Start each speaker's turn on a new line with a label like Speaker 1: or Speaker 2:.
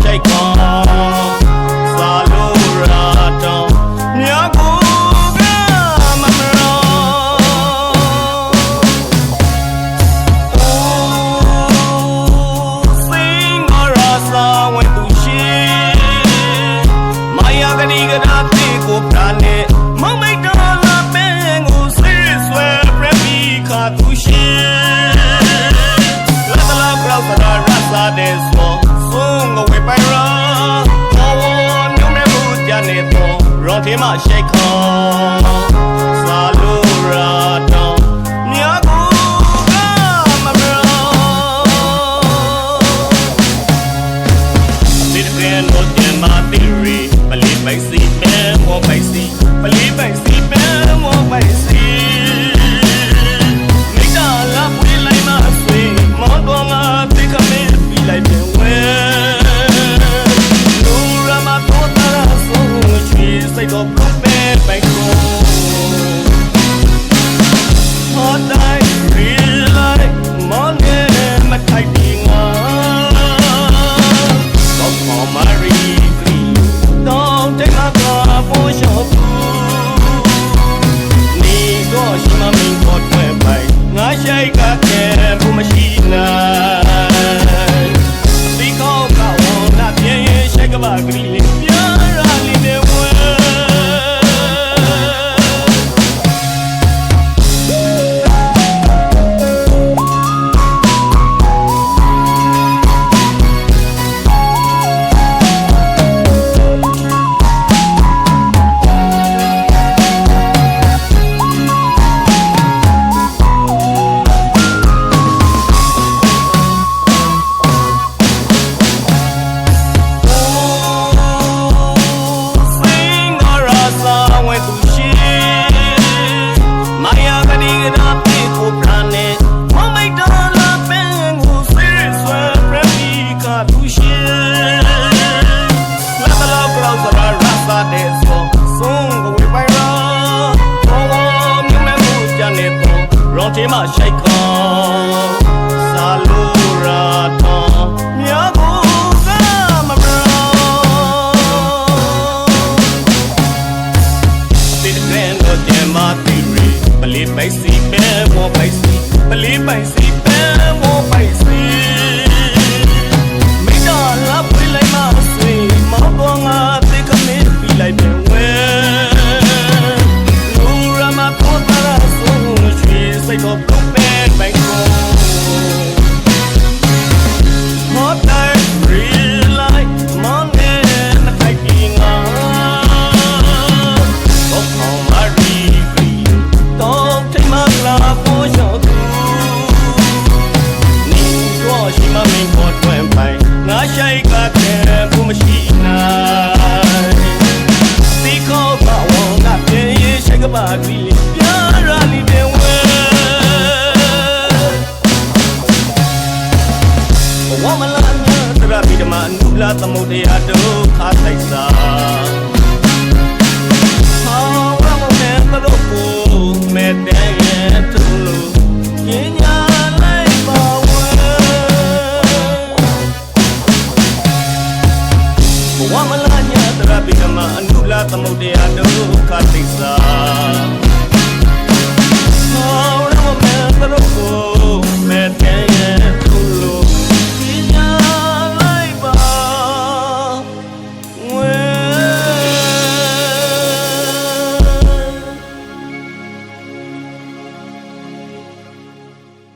Speaker 1: မှရှိုက်ကောစာလို့ရာတောင်းမြတ်ကိုကမမရောစင်ငရာစာဝင်သူရှိမာယာကတိကတာတေကိုပြာနေမမိတ်တော်လာပင်ကိုဆွေးဆွဲပြပိခါသူရှိ La la la la la la la des ro the ma shake khan sa lu ra ta nya ku ga ma bra Did the grand no in my theory believe by see man mo by see believe by see man mo by see မိ မဲပို မရှိုက်ခေါစာလူရာတော်မြတ်ကိုကမမရော Did the grand no jam my theory Believe by see bear more by see Believe by see bear more by see မိတော့လာပွေးလိုက်မဆွေမောင်ပေါ်ငါ ကတဲ့ဘုမရှိနိုင်ဒီခေါ်ပါဝန်ကပြင်းရရှိကပါပြီပြာရာလီတဲ့ဝဲဘဝမလာမြတ်တရာပိဓမာနုလာသမုဒယာတို့ခါဆိုင်စား